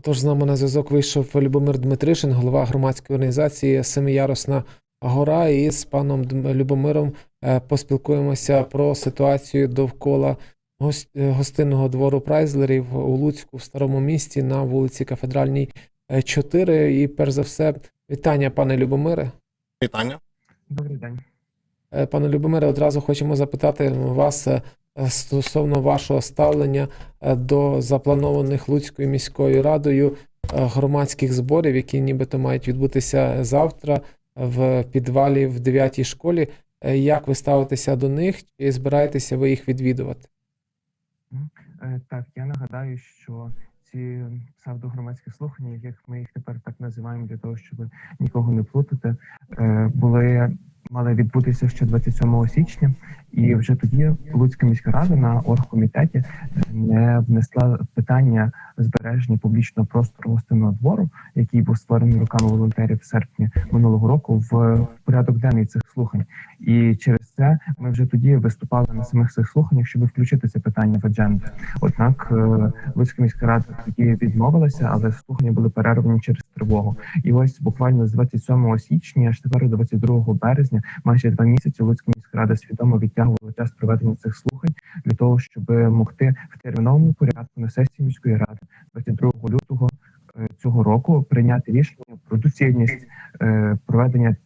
Отож, з нами на зв'язок вийшов Любомир Дмитришин, голова громадської організації Семиярусна гора. І з паном Любомиром е, поспілкуємося про ситуацію довкола е, гостинного двору Прайзлерів у Луцьку в старому місті на вулиці Кафедральній е, 4. І перш за все, вітання, пане Любомире. Вітання. Добрий день. Е, Пане Любомире, одразу хочемо запитати вас е, е, стосовно вашого ставлення е, до запланованих Луцькою міською радою е, громадських зборів, які нібито мають відбутися завтра в підвалі в 9 школі. Е, Як ви ставитеся до них? Чи збираєтеся ви їх відвідувати? Е, Так, я нагадаю, що ці псевдогромадські слухання, як ми їх тепер так називаємо, для того, щоб нікого не плутати, е, були мали відбутися ще 27 січня, і вже тоді Луцька міська рада на оргкомітеті е, не внесла питання збереження публічного простору гостинного двору, який був створений руками волонтерів в серпні минулого року, в порядок денний цих слухань. І через це ми вже тоді виступали на самих цих слуханнях, щоб включити це питання в адженду. Однак е, Луцька міська рада тоді відмовилася, але слухання були перервані через тривогу. І ось буквально з 27 січня, аж тепер до 22 березня, майже два місяці Луцька рада свідомо відтягувала час проведення цих слухань для того, щоб могти в терміновому порядку на сесії міської ради 22 лютого е, цього року прийняти рішення про доцільність е, проведення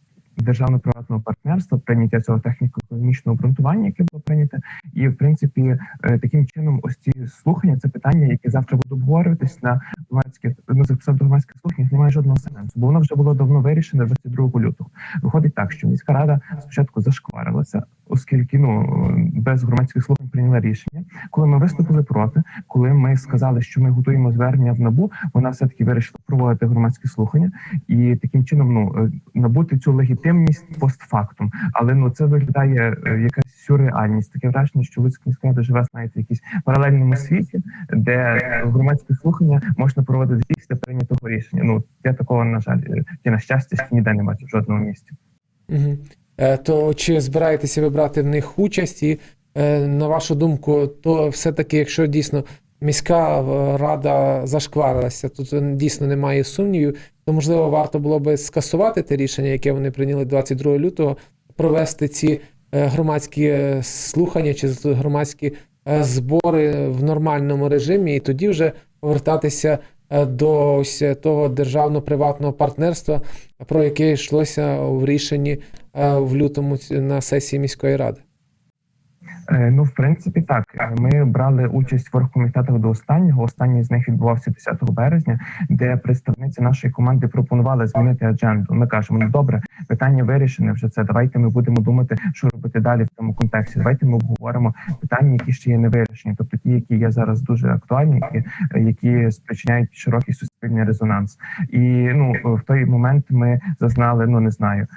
державно-приватного партнерства, прийняття цього техніко-економічного обґрунтування, яке було прийнято, і в принципі е, таким чином, ось ці слухання, це питання, яке завтра буде обговорюватись на громадських на цих псевдогромадських слуханнях, немає жодного сенсу, бо воно вже було давно вирішено 22 лютого. Виходить так, що міська рада спочатку зашкварилася, оскільки ну без громадських слухань прийняла рішення. Коли ми виступили проти, коли ми сказали, що ми готуємо звернення в набу, вона все таки вирішила проводити громадські слухання і таким чином ну е, набути цю легітимність постфактум. Але ну це виглядає е, якась сюрреальність. Таке враження, що Луцька міська живе знаєте, в якійсь паралельному світі, де громадські слухання можна проводити після прийнятого рішення. Ну я такого на жаль е, на щастя ніде не бачу в жодному місті. Угу. То чи збираєтеся ви брати в них участь? І е, на вашу думку, то все-таки, якщо дійсно міська е, рада зашкварилася, тут е, дійсно немає сумнівів, то можливо варто було би скасувати те рішення, яке вони прийняли 22 лютого, провести ці е, громадські е, слухання чи громадські е, збори в нормальному режимі, і тоді вже повертатися е, до ось того державно-приватного партнерства, про яке йшлося в рішенні е, в лютому на сесії міської ради. Е, Ну, в принципі, так. Е, Ми брали участь в оргкомітетах до останнього. Останній з них відбувався 10 березня, де представниці нашої команди пропонували змінити адженду. Ми кажемо, ну добре, питання вирішене вже це. Давайте ми будемо думати, що робити далі в цьому контексті. Давайте ми обговоримо питання, які ще є не вирішені, тобто ті, які є зараз дуже актуальні, які, е, які спричиняють широкий суспільний резонанс. І ну в той момент ми зазнали, ну не знаю,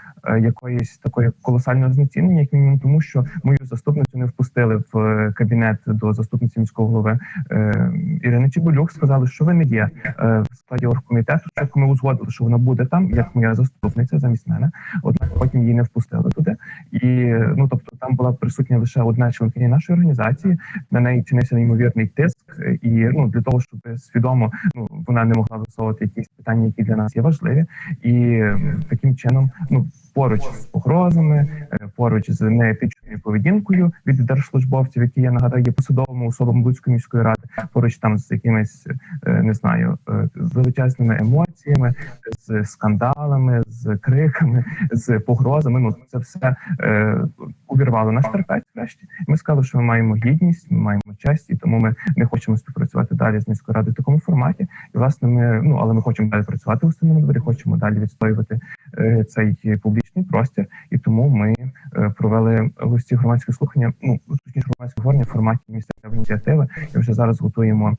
якоїсь такої колосального знецінення, як мінімум, тому що мою заступницю не впустили в е, кабінет до заступниці міського голови е, Ірини Чебулюк. Сказали, що ви не є е, в складі оргкомітету. Спочатку ми узгодили, що вона буде там, як моя заступниця замість мене. Однак потім її не впустили туди. І ну тобто там була присутня лише одна членкиня нашої організації. На неї чинився неймовірний тиск, і ну для того, щоб свідомо ну вона не могла висовувати якісь питання, які для нас є важливі, і таким чином, ну поруч з погрозами, поруч з неетичною поведінкою від держслужбовців, які я нагадаю, є посадовими особами Луцької міської ради, поруч там з якимись е, не знаю е, величезними емоціями, з скандалами, з криками, з погрозами. Ну це все е, увірвало наш терпець. Врешті ми сказали, що ми маємо гідність, ми маємо честь, і тому ми не хочемо співпрацювати далі з міською радою в такому форматі. І власне ми ну але ми хочемо далі працювати у стіному дворі, хочемо далі відстоювати цей публічний простір, і тому ми е, провели ці громадські слухання. Ну точніше громадське говорення в форматі місцевої ініціативи. І вже зараз готуємо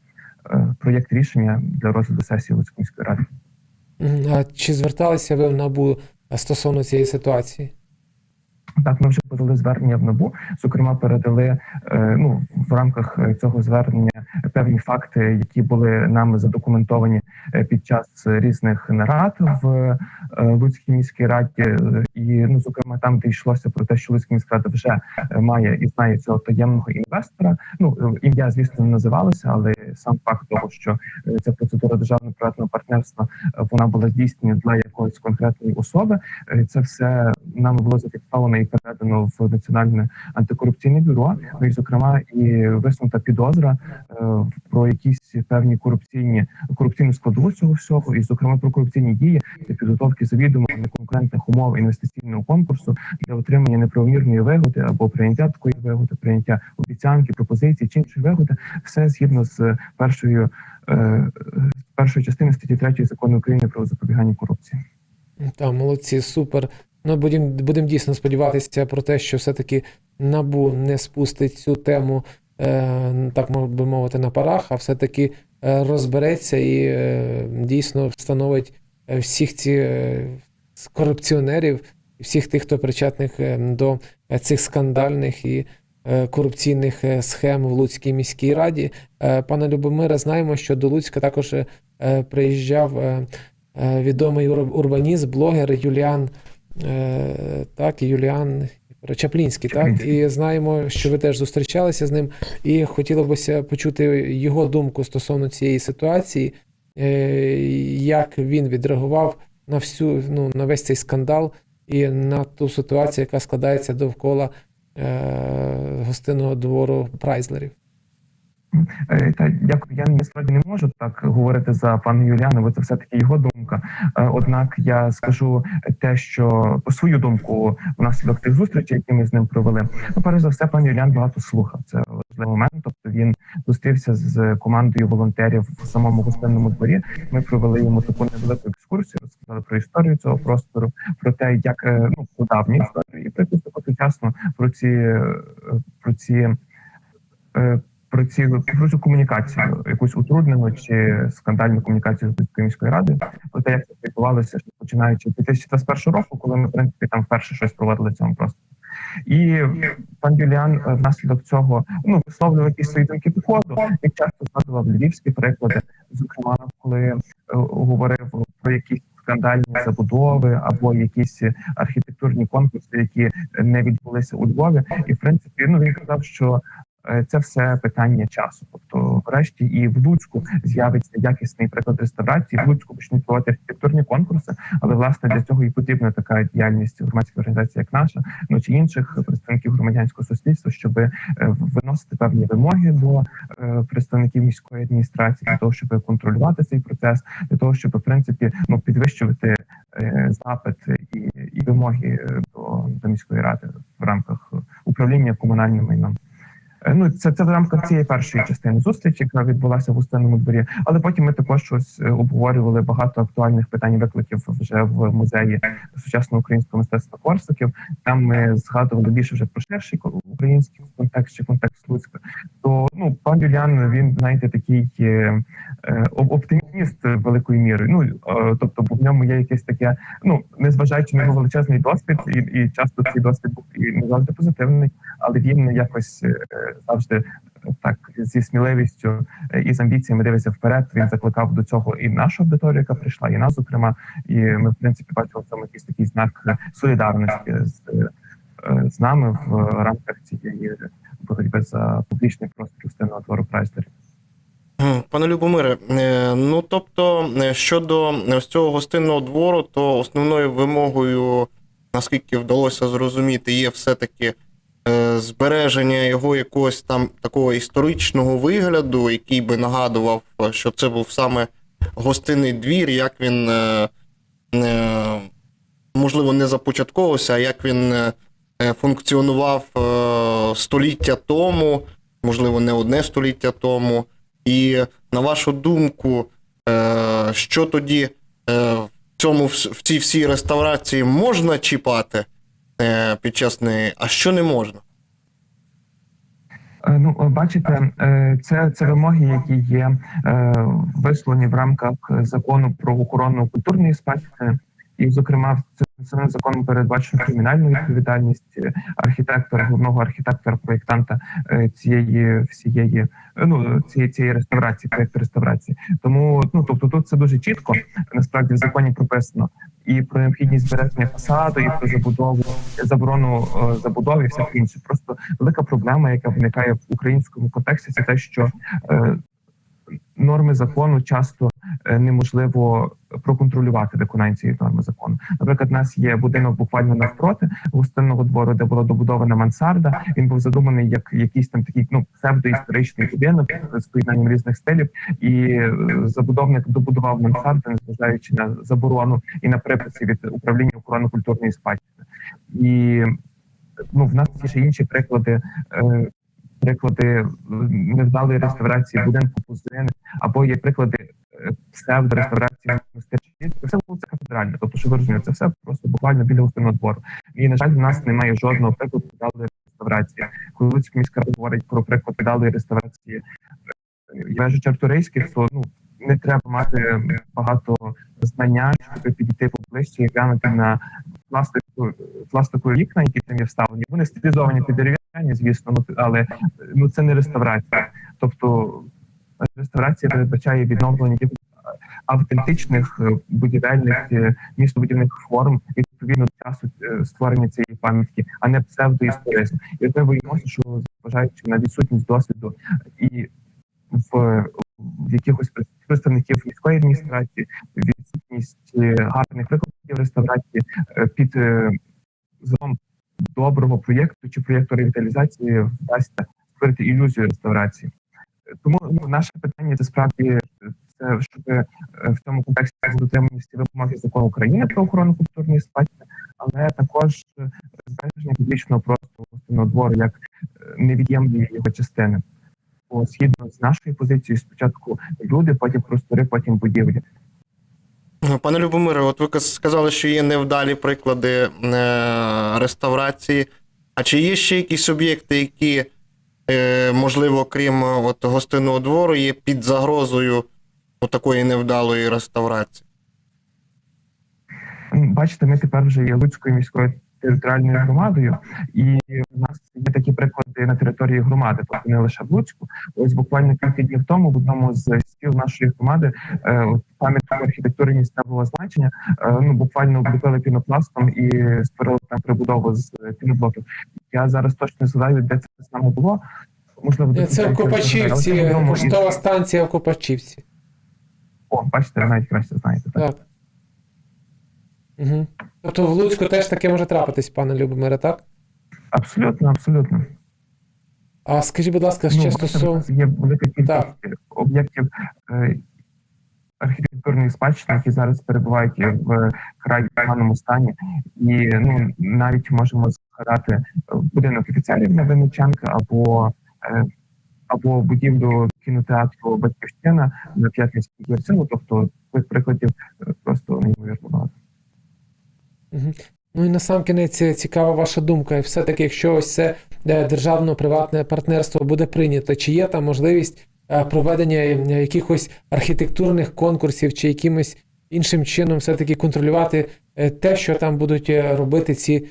е, проєкт рішення для розгляду сесії Луцької міської ради. А чи зверталися ви в НАБУ е, стосовно цієї ситуації? Так, ми вже подали звернення в НАБУ. Зокрема, передали е, ну в рамках е, цього звернення певні факти, які були нами задокументовані е, під час різних нарад в Луцькій міській раді, і ну зокрема там, де йшлося про те, що Луцька міська рада вже має і знає цього таємного інвестора. Ну ім'я, звісно, не називалося, але сам факт того, що ця процедура державного приватного партнерства вона була здійснена для якоїсь конкретної особи. Е, Це все нами було зафіксовано і передано в національне антикорупційне бюро. Ну і зокрема, і висунута підозра е, про якісь певні корупційні корупційну складову цього всього, і зокрема про корупційні дії для підготовки завідомо неконкурентних умов інвестиційного конкурсу для отримання неправомірної вигоди або прийняття такої вигоди, прийняття обіцянки, пропозиції чи іншої вигоди, все згідно з першою е, першої частини статті 3 закону України про запобігання корупції. Та, молодці, супер. Ну, будемо будем дійсно сподіватися про те, що все-таки НАБУ не спустить цю тему, е, так би мовити, на парах, а все-таки е, розбереться і е, дійсно встановить е, всіх ці е, корупціонерів, всіх тих, хто причетних до цих скандальних і корупційних схем в Луцькій міській раді. Пане Любомире, знаємо, що до Луцька також приїжджав. Е, відомий урбаніст, блогер Юліан, е, так, Юліан Чаплінський, так, і знаємо, що ви теж зустрічалися з ним, і хотілося б почути його думку стосовно цієї ситуації, е, як він відреагував на всю, ну, на весь цей скандал і на ту ситуацію, яка складається довкола гостинного двору Прайзлерів. Е, Та дякую. Я насправді не можу так говорити за пана Юліана, бо це все таки його думка. Е, Однак я скажу те, що свою думку внаслідок тих зустрічей, які ми з ним провели. Ну, перш за все, пан Юліан багато слухав. Це важливий момент. Тобто він зустрівся з командою волонтерів в самому гостинному дворі. Ми провели йому таку невелику екскурсію, розказали про історію цього простору, про те, як е, ну про давню історію, і таку сучасну про ці про ці. Про ці про цю комунікацію, якусь утруднену чи скандальну комунікацію з Луцькою міською радою, про те, як це відбувалося, починаючи з 2021 року, коли ми в принципі там вперше щось проводили в цьому просто. І пан Юліан е, внаслідок цього ну висловлював якісь свої думки по ходу, і часто згадував львівські приклади, зокрема, коли е, говорив про якісь скандальні забудови або якісь архітектурні конкурси, які не відбулися у Львові. І в принципі, ну він казав, що це все питання часу. Тобто, врешті, і в Луцьку з'явиться якісний приклад реставрації. В Луцьку почнуть проводити архітектурні конкурси, але власне для цього і потрібна така діяльність громадської організації, як наша, ну чи інших представників громадянського суспільства, щоб е, виносити певні вимоги до е, представників міської адміністрації для того, щоб контролювати цей процес, для того, щоб в принципі ну підвищувати е, запит і, і вимоги е, до, до міської ради в рамках управління комунальним майном. Е, Ну, це, це в рамках цієї першої частини зустрічі, яка відбулася в гостинному дворі. Але потім ми також щось е, обговорювали багато актуальних питань викликів вже в музеї сучасного українського мистецтва Корсаків. Там ми згадували більше вже про ширший український контекст чи контекст Луцька. То ну пан Юліан він знаєте такий е, оптиміст великою мірою. Ну е, тобто, в ньому є якесь таке, ну незважаючи на його величезний досвід, і, і часто цей досвід був і не завжди позитивний, але він якось е, завжди е, так зі сміливістю е, і з амбіціями дивиться вперед. Він закликав до цього і нашу аудиторію, яка прийшла, і нас, зокрема. І ми в принципі бачили в цьому якийсь такий знак е, солідарності з, е, з нами в рамках цієї боротьби за публічний простір гостинного двору Прайслерів. Пане Любомире, е, ну тобто е, щодо ось цього гостинного двору, то основною вимогою, наскільки вдалося зрозуміти, є все-таки е, збереження його якогось там такого історичного вигляду, який би нагадував, що це був саме гостинний двір, як він можливо не започатковувався, а як він функціонував століття тому, можливо, не одне століття тому. І на вашу думку, е, що тоді е, в цьому в цій всій реставрації можна чіпати е, під час неї, а що не можна? Ну, бачите, це, це вимоги, які є висловлені в рамках закону про охорону культурної спадщини. І, зокрема, цим законом передбачено кримінальну відповідальність е, архітектора, головного архітектора, проєктанта е, цієї всієї е, ну цієї цієї реставрації, проєкту реставрації. Тому ну тобто тут це дуже чітко насправді в законі прописано і про необхідність збереження фасаду, і про забудову заборону забудови, і все інше. Просто велика проблема, яка виникає в українському контексті, це те, що норми закону часто е, неможливо проконтролювати виконання цієї норми закону. Наприклад, у нас є будинок буквально навпроти гостинного двору, де була добудована мансарда. Він був задуманий як якийсь там такий ну псевдоісторичний будинок з поєднанням різних стилів, і е, забудовник добудував мансарду, незважаючи на заборону і на приписи від управління охорони культурної спадщини. І ну в нас є ще інші приклади. Е, Приклади невдалої реставрації будинку Пузини, або є приклади е, псевдореставрації монастирів. Це все вулиця кафедральна. Тобто, що ви розумієте, це все просто буквально біля гостинного двору. І на жаль, в нас немає жодного прикладу вдалої реставрації. Коли міська говорить про приклад вдалої реставрації вежі Чарторийських, то ну не треба мати багато знання, щоб підійти поближче і глянути на пластику пластикові вікна, які там є вставлені. Вони стилізовані під дерев'яні, звісно, ну але ну це не реставрація. Тобто реставрація передбачає відновлення автентичних е, будівельних е, містобудівних форм відповідно до часу е, створення цієї пам'ятки, а не псевдоісторизм. І от ми боїмося, що зважаючи на відсутність досвіду і в, в якихось представників міської адміністрації, відсутність гарних прикладів реставрації е, під е, злом доброго проєкту чи проєкту ревіталізації вдасться створити ілюзію реставрації. Тому ну, наше питання це справді е, це щоб е, в цьому контексті дотриманості вимоги закону України про охорону культурної спадщини, але також е, збереження публічного простору двору як е, невід'ємної його частини. Бо згідно з нашою позицією, спочатку люди, потім простори, потім будівлі. Пане Любомире, от ви сказали, що є невдалі приклади е, реставрації. А чи є ще якісь об'єкти, які, е, можливо, крім е, от, гостинного двору, є під загрозою такої невдалої реставрації? Бачите, ми тепер вже є Луцькою міською територіальною громадою, і в нас є такі приклади на території громади, тобто не лише в Луцьку. Ось буквально кілька днів тому в одному з сіл нашої громади е, архітектури місцевого значення е, ну буквально обліпили пінопластом і створили там прибудову з піноблоків. Я зараз точно не згадаю, де це саме було. Можливо, Е, Це в Копачівці, це відомо із- поштова станція в Копачівці. О, бачите, навіть краще знаєте. Так. Так. Угу. Тобто в Луцьку теж таке може трапитись, пане Любомире, так? Абсолютно, абсолютно. А скажіть, будь ласка, ще Ну, стосовно. є велика кількість об'єктів е, архітектурної спадщини, які зараз перебувають в край поганому стані, і ну навіть можемо згадати е, будинок офіцерів на Винниченка або е, або будівлю кінотеатру Батьківщина на П'ятницькій гірцину. Тобто цих прикладів е, просто неймовірно багато. Ну і на сам кінець е, цікава ваша думка. І все-таки, якщо ось це е, державно-приватне партнерство буде прийнято, чи є там можливість е, проведення якихось архітектурних конкурсів чи якимось іншим чином все-таки контролювати те, що там будуть робити ці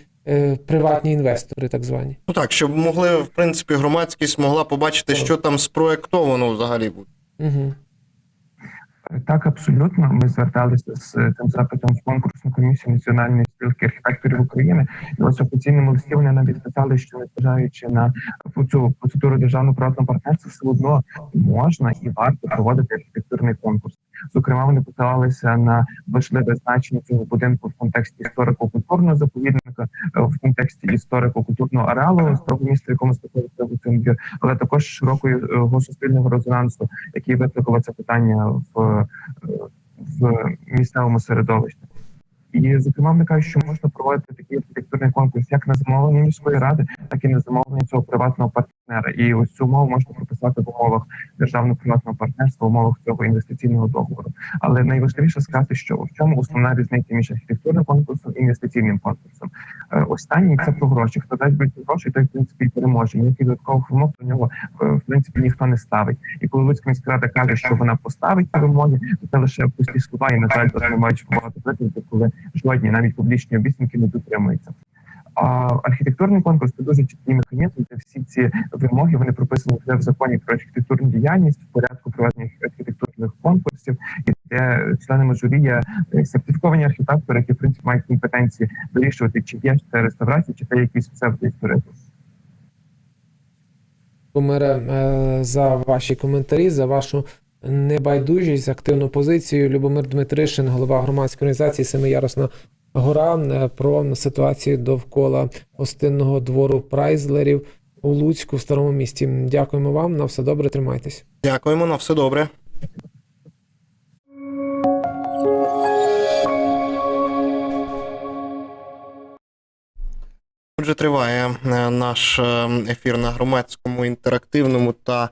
приватні інвестори, так звані? Ну так, щоб могли, в принципі, громадськість могла побачити, що там спроєктовано взагалі буде. Угу. Так, абсолютно. Ми зверталися з цим запитом в конкурсну комісію Національної спілки архітекторів України. І ось офіційному листі вони нам відписали, що незважаючи на цю процедуру державного приватного партнерства, все одно можна і варто проводити архітектурний конкурс. Зокрема, вони посилалися на важливе значення цього будинку в контексті історико-культурного заповідника, е, в контексті історико-культурного ареалу старого міста, якому знаходиться двір, але також широкого суспільного резонансу, який викликав це питання в, е, в місцевому середовищі. І зокрема, вони кажуть, що можна проводити такий архітектурний конкурс як на замовлення міської ради, так і на замовлення цього приватного партнера. Партнера. І ось цю умову можна прописати в умовах державно-приватного партнерства, в умовах цього інвестиційного договору. Але найважливіше сказати, що в чому основна різниця між архітектурним конкурсом і інвестиційним конкурсом. Е, Останній це про гроші. Хто дасть більше грошей, той в принципі переможе. Ніяких додаткових вимог до нього е, в принципі ніхто не ставить. І коли Луцька міська рада каже, що вона поставить ці вимоги, то це лише пусті слова, і на жаль, не мають багато коли жодні навіть публічні обіцянки не дотримуються. А архітектурний конкурс це дуже чіткий механізм, де всі ці вимоги вони прописані вже в законі про архітектурну діяльність в порядку проведення архітектурних конкурсів, і де членами журі є е, сертифіковані архітектори, які в принципі мають компетенції вирішувати, чи є це реставрація, чи це якийсь псевдоісторизм. Любомире, е, за ваші коментарі, за вашу небайдужість, активну позицію. Любомир Дмитришин, голова громадської організації Семиярусна гора, е, про ситуацію довкола гостинного двору прайзлерів у Луцьку в старому місті. Дякуємо вам. На все добре, тримайтесь. Дякуємо, на все добре. Отже, триває е, наш е, ефір на громадському інтерактивному та